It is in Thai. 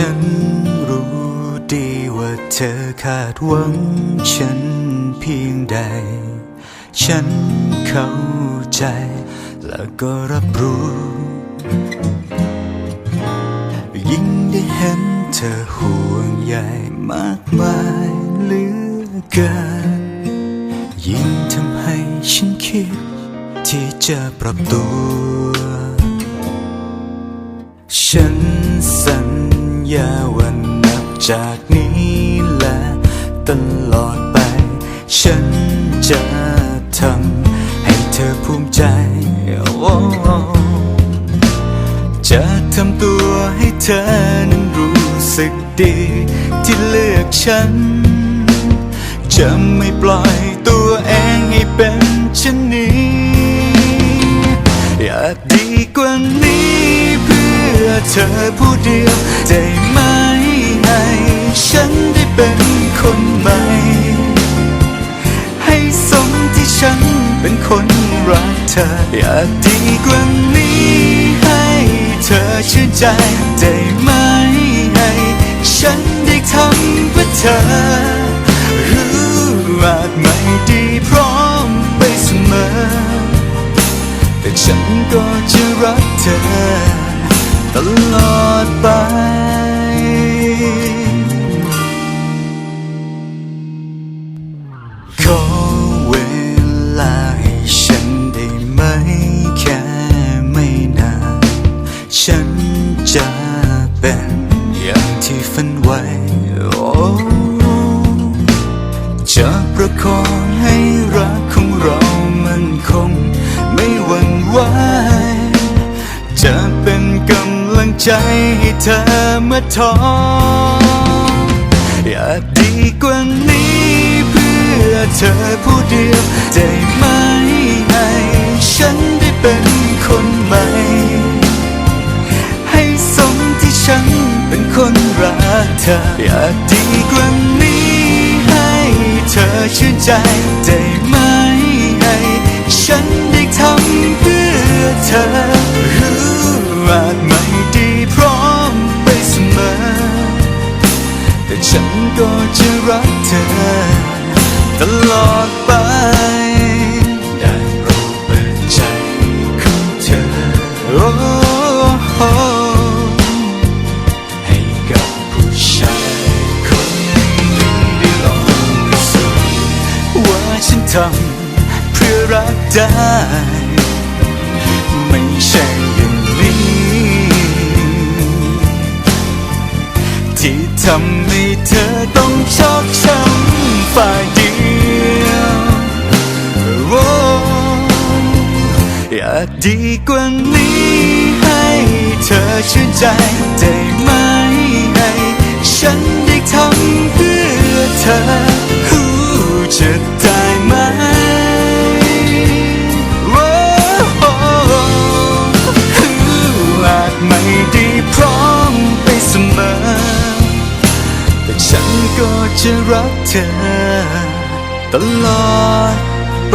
ฉันรู้ดีว่าเธอคาดหวังฉันเพียงใด ฉันเข้าใจและก็รับรู้ ยิ่งได้เห็นเธอห่วงใยมากมายเหลือเกิน ยิ่งทำให้ฉันคิดที่จะปรับตัว ฉันสัญ ญาว่านับจากนี้และตลอดไป ฉันจะทำให้เธอภูมิใจโอ้จะทำตัวให้เธอนั้นรู้สึกดี ที่เลือกฉัน จะไม่ปล่อยตัวเองให้ รักเธอ อยากดีกว่านี้ให้เธอชื่นใจได้ไหมให้ฉันได้ทำเพื่อเธอรู้อาจไม่ดีพร้อมไปเสมอ แต่ฉันก็จะรักเธอ ตลอดไป จะประคองให้รักของเรามันคง ไม่หวั่นไหวจะเป็นกำลังใจให้เธอเมื่อท้ออยากดีกว่านี้เพื่อเธอผู้เดียวได้ไหมให้ฉันได้เป็นคนใหม่ ให้สมที่ฉันเป็นคนรักเธออยากดีกว่านี้ เธอชื่นใจได้ไหมให้ฉันได้ทำเพื่อเธอรู้อาไม่ดีพร้อมไปเสมอ แต่ฉันก็จะรักเธอ ตลอดไปำเพื่อรักได้ ไม่ใช่อย่างนี้ ที่ทำให้เธอต้องชอกช้ำฝ่ายเดียวโอ้อยากดีกว่านี้ให้เธอชื่นใจได้ไหมให้ฉันได้ทำเพื่อเธอ จะรักเธอตลอดไป